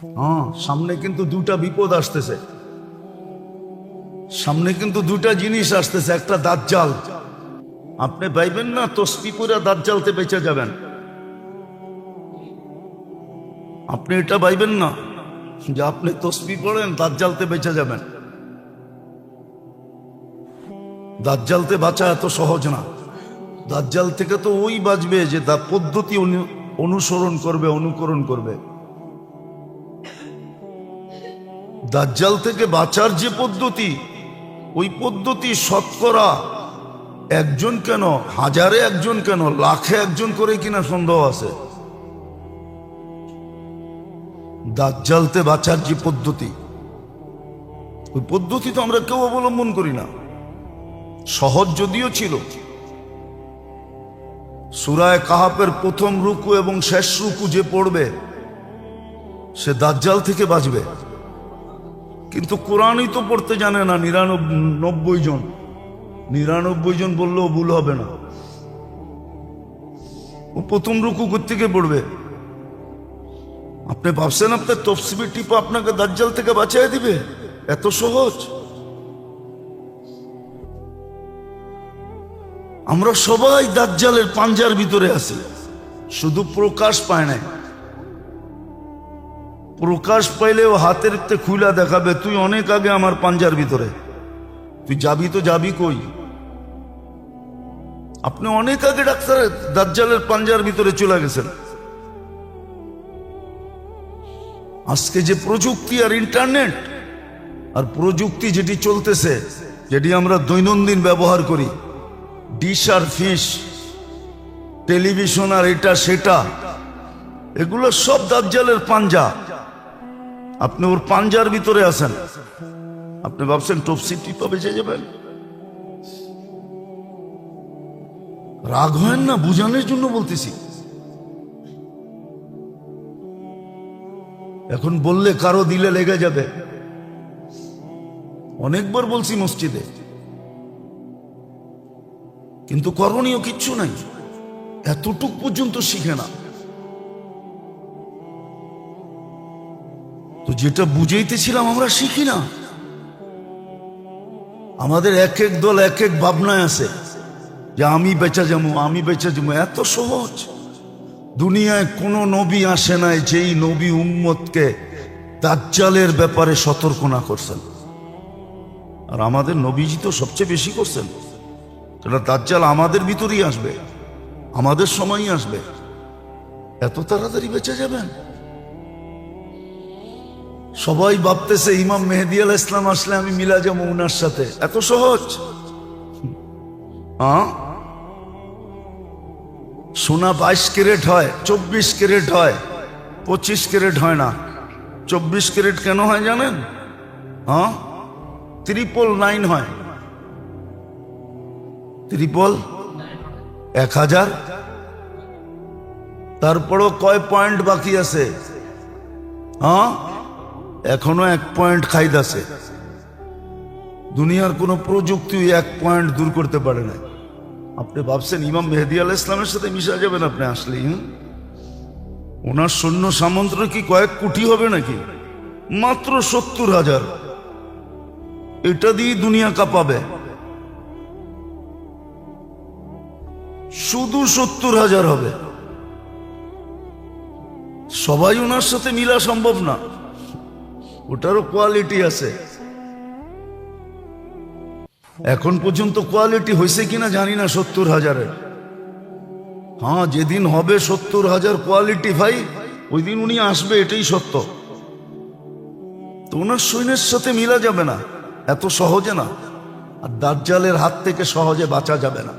হ্যাঁ সামনে কিন্তু দুটা বিপদ আসতেছে। সামনে কিন্তু দুটা জিনিস আসতেছে, একটা দাজ্জাল। আপনি পাইবেন না, তসবি করে দাজ্জালতে বেঁচে যাবেন? আপনি এটা পাইবেন না, যে আপনি তসবি পড়েন, দাজ্জালতে বেঁচে যাবেন। দাজ্জালতে বাঁচা এত সহজ না। দাজ্জাল থেকে তো ওই বাঁচবে যে তার পদ্ধতি অনু- অনুসরণ করবে, অনুকরণ করবে। দাজ্জাল থেকে বাঁচার যে পদ্ধতি, ওই পদ্ধতি শতকরা একজন কেন, হাজারে একজন কেন, লাখে একজন করে কিনা সন্দেহ আছে। দাজ্জালতে বাঁচার যে পদ্ধতি, ওই পদ্ধতি তো আমরা কেউ অবলম্বন করি না। সহজ যদিও ছিল। সুরায় কাহাপের প্রথম রুকু এবং শেষ রুকু যে পড়বে, সে দাজ্জাল থেকে বাঁচবে। কিন্তু কোরআনই তো পড়তে জানে না নিরানব্বই জন। নিরানব্বই জন বললেও ভুল হবে না। ও প্রথম রুকু থেকে পড়বে? আপনি ভাবছেন আপনার তফসিবি টিপা আপনাকে দাজ্জাল থেকে বাঁচিয়ে দিবে? এত সহজ। আমরা সবাই দাজ্জালের পাঞ্জার ভিতরে আছি। শুধু প্রকাশ পায় নাই। প্রকাশ পাইলেও হাতের খুলা দেখাবে, তুই অনেক আগে আমার পাঞ্জার ভিতরে। তুই যাবি তো যাবি কই? আপনি অনেক আগে ডাক্তার দাজ্জালের পাঞ্জার ভিতরে চলে গেছেন। আজকে যে প্রযুক্তি আর ইন্টারনেট আর প্রযুক্তি যেটি চলতেছে, যেটি আমরা দৈনন্দিন ব্যবহার করি, ডিশ আর ফিশ, টেলিভিশন আর এটা সেটা, এগুলো সব দাজ্জালের পাঞ্জা। আপনি ওর পাঞ্জার ভিতরে আছেন। আপনি ভাবছেন টপসি টিপা বেঁচে যাবেন? রাগ হয় না? বুঝানোর জন্য বলতেছি। এখন বললে কারও দিলে লেগে যাবে। অনেকবার বলছি মসজিদে। কিন্তু করণীয় কিচ্ছু নাই। এতটুক পর্যন্ত শিখে না। তো যেটা বুঝাইতেছিলাম আমরা শিখি না। আমাদের এক এক দল এক এক ভাবনায় আছে যে আমি বেচা যাব, আমি বেচা যাব। এত সহজ। দুনিয়ায় কোনো নবী আসে নাই যেই নবী উম্মতকে দাজ্জালের ব্যাপারে সতর্ক না করছেন। আর আমাদের নবীজি তো সবচেয়ে বেশি করছেন। সেটা দাজ্জাল আমাদের ভিতরেই আসবে, আমাদের সময়ই আসবে। এত তাড়াতাড়ি বেঁচে যাবেন? সবাই ভাবতেছে ইমাম মেহেদি আল ইসলাম আসলে আমি মিলা যাব উনার সাথে। এত সহজ? সোনা বাইশ ক্যারেট হয়, চব্বিশ ক্যারেট হয়, পঁচিশ ক্যারেট হয় না। চব্বিশ ক্যারেট কেন হয় জানেন? হ্যাঁ ত্রিপল নাইন হয়। ত্রিপল? এক হাজার? তারপরও কয় পয়েন্ট বাকি আছে? হ্যাঁ এখনও এক পয়েন্ট খাইদ আছে। দুনিয়ার কোনো প্রযুক্তি এক পয়েন্ট দূর করতে পারে না আপনি ভাবছেন ইমাম মেহেদি আল ইসলামের সাথে মিশা যাবেন আপনি আসলেই, হুম? ওনার সৈন্য সামন্ত কি কয়েক কোটি হবে নাকি? মাত্র সত্তর হাজার। এটা দিয়ে দুনিয়া কাঁপাবে। শুধু সত্তর হাজার হবে। সবাই ওনার সাথে মিলা সম্ভব না। ওটারও কোয়ালিটি আছে। এখন পর্যন্ত কোয়ালিটি হয়েছে কিনা জানি না সত্তর হাজারের হ্যাঁ যেদিন হবে সত্তর হাজার কোয়ালিটি ভাই, ওই দিন উনি আসবে, এটাই সত্য। তো ওনার সৈন্যের সাথে মিলা যাবে না, এত সহজে না। আর দাজ্জালের হাত থেকে সহজে বাঁচা যাবে না।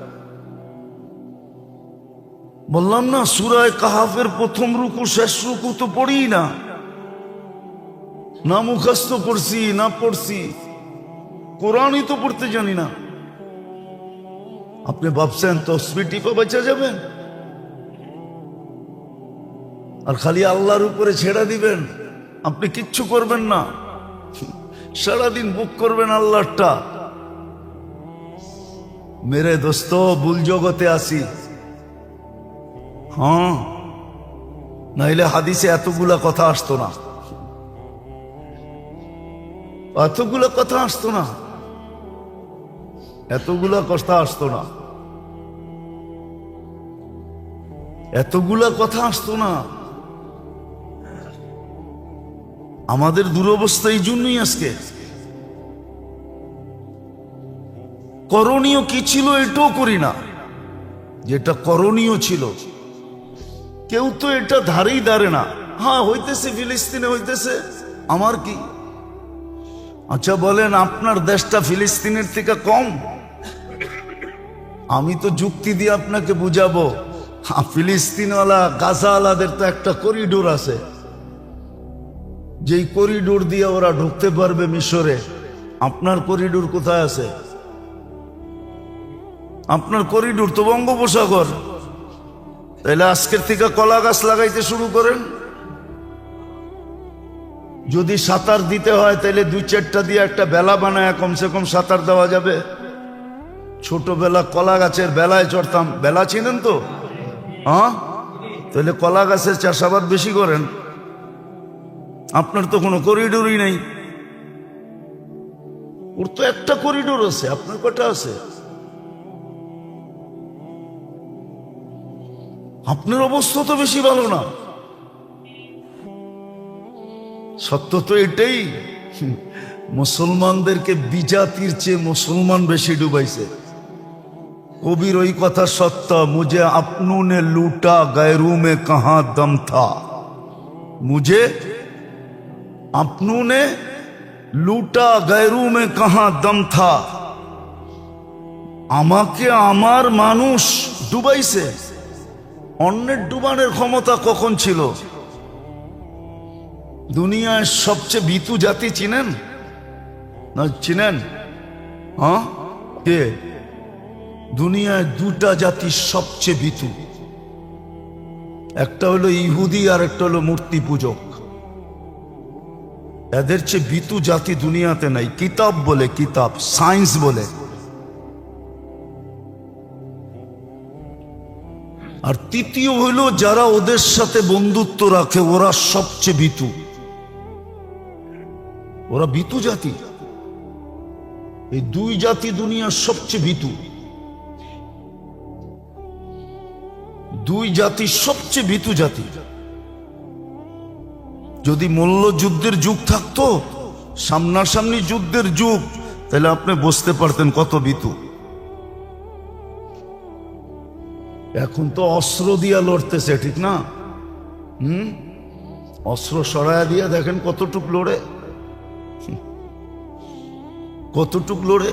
বললাম না, সুরায় কাহাফের প্রথম রুকু, শেষ রুকু তো পড়ি না। না মুখস্থ করছি না পড়ছি। কোরআনই তো পড়তে জানি না। আপনি ভাবছেন তো টিপা বেঁচে যাবেন? আর খালি আল্লাহর উপরে ছেড়ে দিবেন? আপনি কিচ্ছু করবেন না। সারাদিন বুক করবেন আল্লাহটা মেরে দোস্ত, ভুল জগতে আসি হ্যাঁ নাইলে হাদিসে এতগুলা কথা আসতো না। এতগুলো কথা আসতো না। এতগুলা কথা আসতো না। এতগুলা কথা আসতো না। আমাদের দুরবস্থা এই জন্যই আজকে। করণীয় কি ছিল এটাও করি না। যেটা করণীয় ছিল। কেউ তো এটা ধারেই দাঁড়ে না। হ্যাঁ হইতেছে ফিলিস্তিনে, হইতেছে। আমার কি? আচ্ছা বলেন, আপনার দেশটা ফিলিস্তিনের থেকে কম? আমি তো যুক্তি দিয়ে আপনাকে বুঝাবো। ফিলিস্তিনওয়ালা, গাজাওয়ালাদের তো একটা করিডোর আছে। যেই করিডোর দিয়ে ওরা ঢুকতে পারবে মিশরে, আপনার করিডোর কোথায় আছে? আপনার করিডোর তো বঙ্গোপসাগর। তাহলে আজকের থেকে কলা গাছ লাগাইতে শুরু করেন। যদি সাঁতার দিতে হয়, তাহলে দুই চারটা দিয়ে একটা বেলা বানায়, কমসে কম সাঁতার দেওয়া যাবে। ছোটবেলা কলা গাছের বেলায় চড়তাম। বেলা চিনেন তো? হ্যাঁ? তাহলে কলা গাছের চাষাবাদ বেশি করেন। আপনার তো কোনো করিডোরই নেই। ওর তো একটা করিডোর আছে, আপনার কটা আছে? আপনার অবস্থা তো বেশি ভালো না। সত্য তো এটাই। মুসলমানদেরকে বিজাতির চেয়ে মুসলমান বেশি ডুবাইছে। কবির ওই কথা সত্য মুজে আপনুনে লুটা গায়রু মে কাহা দম থা। মুজে আপনুনে লুটা গায়রু মে কাহা দম থা। আমাকে আমার মানুষ ডুবাইছে। অন্যের ডুবানের ক্ষমতা কখন ছিল? দুনিয়ায় সবচেয়ে বিতু জাতি চিনেন? না, চিনেন? হ্যাঁ? কে? দুনিয়ায় দুটা জাতি সবচেয়ে বিতু একটা হলো ইহুদি, আর একটা হলো মূর্তি পূজক। এদের চেয়ে বিতু জাতি দুনিয়াতে নাই। কিতাব বলে কিতাব, সায়েন্স বলে। আর তৃতীয় হইল যারা ওদের সাথে বন্ধুত্ব রাখে, ওরা সবচেয়ে বিতু ওরা বিতু জাতি। এই দুই জাতি দুনিয়ার সবচেয়ে বিতু দুই জাতি সবচেয়ে ভীতু জাতি। যদি মূল্য যুদ্ধের যুগ থাকতো, সামনাসামনি যুদ্ধের যুগ, তাহলে আপনি বুঝতে পারতেন কত ভীতু। এখন তো অস্ত্র দিয়া লড়তেছে, ঠিক না? হুম? অস্ত্র সরায়া দিয়া দেখেন কতটুক লড়ে। কতটুক লড়ে?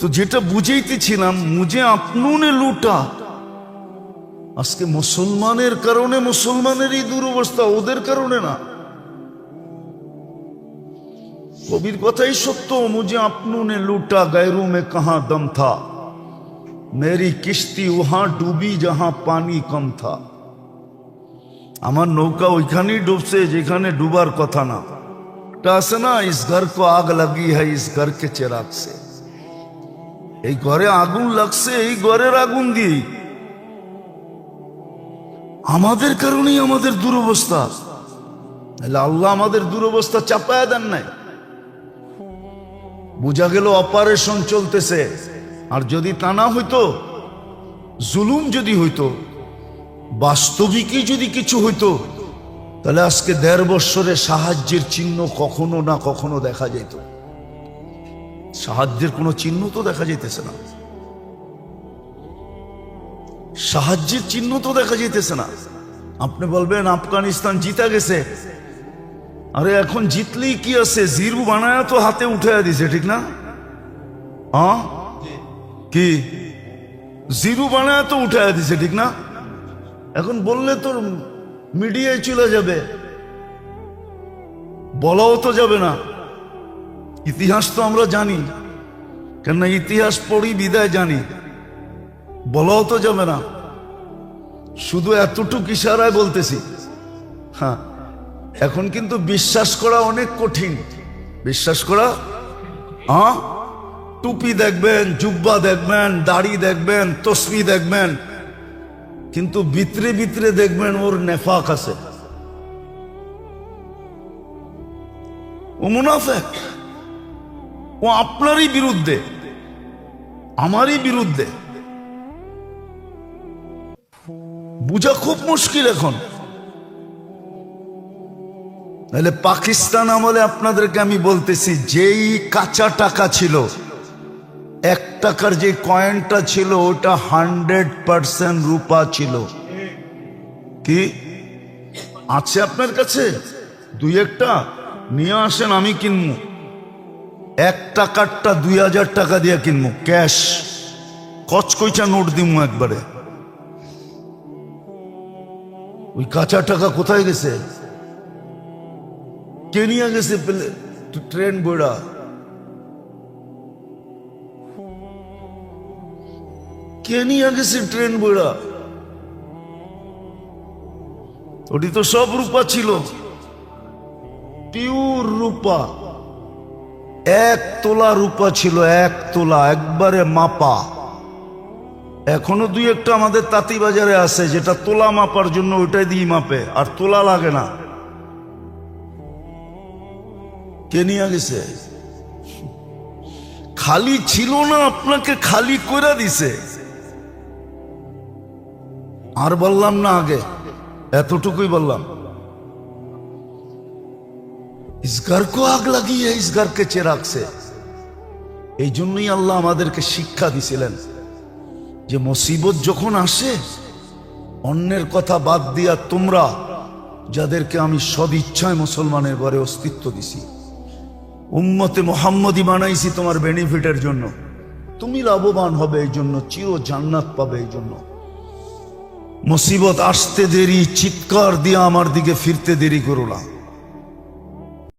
তো যেটা বুঝাইতেছিলাম, মুজে আপনুনে লুটা। আজকে মুসলমানের কারণে মুসলমানেরই দুরবস্থা, ওদের কারণে না। কবির কথাই সত্য, মুজে আপনুনে লুটা গায়রু মে কাহা দম থা। মেরি কিস্তি উহা ডুবি যাহা পানি কম থা। আমার নৌকা ওইখানেই ডুবছে, যেখানে ডুবার কথা না। এটা আছে না, ইস ঘর কো আগ লাগি হ্যাঁ ইস ঘর কে চেরাগ এই ঘরে আগুন লাগছে, এই ঘরের আগুন দিয়ে আমাদের কারণেই আমাদের দুরবস্থা। আল্লাহ আমাদের দুরবস্থা চাপায়া দেন নাই। বোঝা গেল অপারেশন চলতেছে। আর যদি তা না হইতো, জুলুম যদি হইতো বাস্তবিকই যদি কিছু হইতো, তাহলে আজকে দেড় বৎসরে সাহায্যের চিহ্ন কখনো না কখনো দেখা যেত। সাহায্যের কোনো চিহ্ন তো দেখা যাইতেছে না। সাহায্যের চিহ্ন তো দেখা যাইতেছে না। আপনি বলবেন, আফগানিস্তান জিতা গেছে। আরে এখন জিতলেই কি আছে? জিরু বানায় তো হাতে উঠে দিছে, ঠিক না? কি? জিরু বানায় তো উঠে দিছে, ঠিক না? এখন বললে তোর মিডিয়ায় চলে যাবে। বলাও তো যাবে না। ইতিহাস তো আমরা জানি, কেননা ইতিহাস পড়ি, বিদায় জানি। বলাও তো যাবে না। শুধু এতটুক ইশারায় বলতেছি। হ্যাঁ এখন কিন্তু বিশ্বাস করা অনেক কঠিন। বিশ্বাস করা হ্যাঁ টুপি দেখবেন, জুব্বা দেখবেন, দাড়ি দেখবেন, তসবি দেখবেন কিন্তু ভিতরে ভিতরে দেখবেন ওর নেফাক আছে। ও মুনাফেক। ও আপনারই বিরুদ্ধে। আমারই বিরুদ্ধে। বুঝা খুব মুশকিল এখন। নাহলে পাকিস্তান আমলে আপনাদেরকে আমি বলতেছি, যেই কাঁচা টাকা ছিল এক টাকার যে কয়েনটা ছিল, ওটা হান্ড্রেড পার্সেন্ট রূপা ছিল। কি? আছে আপনার কাছে? দুই একটা? নিয়ে আসেন, আমি কিনবো। এক টাকারটা দুই হাজার টাকা দিয়ে কিনবো, ক্যাশ। কচকইচা নোট দিমু একবারে। ওই কাঁচা টাকা কোথায় গেছে? কে নিয়ে গেছে ট্রেন বইড়া কে নিয়ে গেছে ট্রেন বইড়া ওটি তো সব রূপা ছিল। পিওর রূপা। এক তোলা রূপা ছিল, এক তোলা, একবারে মাপা। এখনও দুই একটা আমাদের তাঁতি বাজারে আছে, যেটা তোলা মাপার জন্য ওইটাই দিয়ে মাপে, আর তোলা লাগে না। কে নিয়ে গেছে খালি ছিল না, আপনাকে খালি করে দিছে। আর বললাম না আগে এতটুকুই বললাম इस घर को आग लगी है इस घर के चिराग से এই জন্যই আল্লাহ আমাদেরকে শিক্ষা দিছিলেন যে মুসিবত যখন আসে অন্যের কথা বাদ দিয়া তোমরা যাদেরকে আমি সদিচ্ছায় মুসলমানের ঘরে অস্তিত্ব দিছি উম্মতে মোহাম্মদী বানাইছি তোমার বেনিফিটের জন্য তুমি লাভবান হবে এই জন্য চির জান্নাত পাবে এই জন্য মুসিবত আসতে দেরি চিৎকার দিয়ে আমার দিকে ফিরতে দেরি করো না।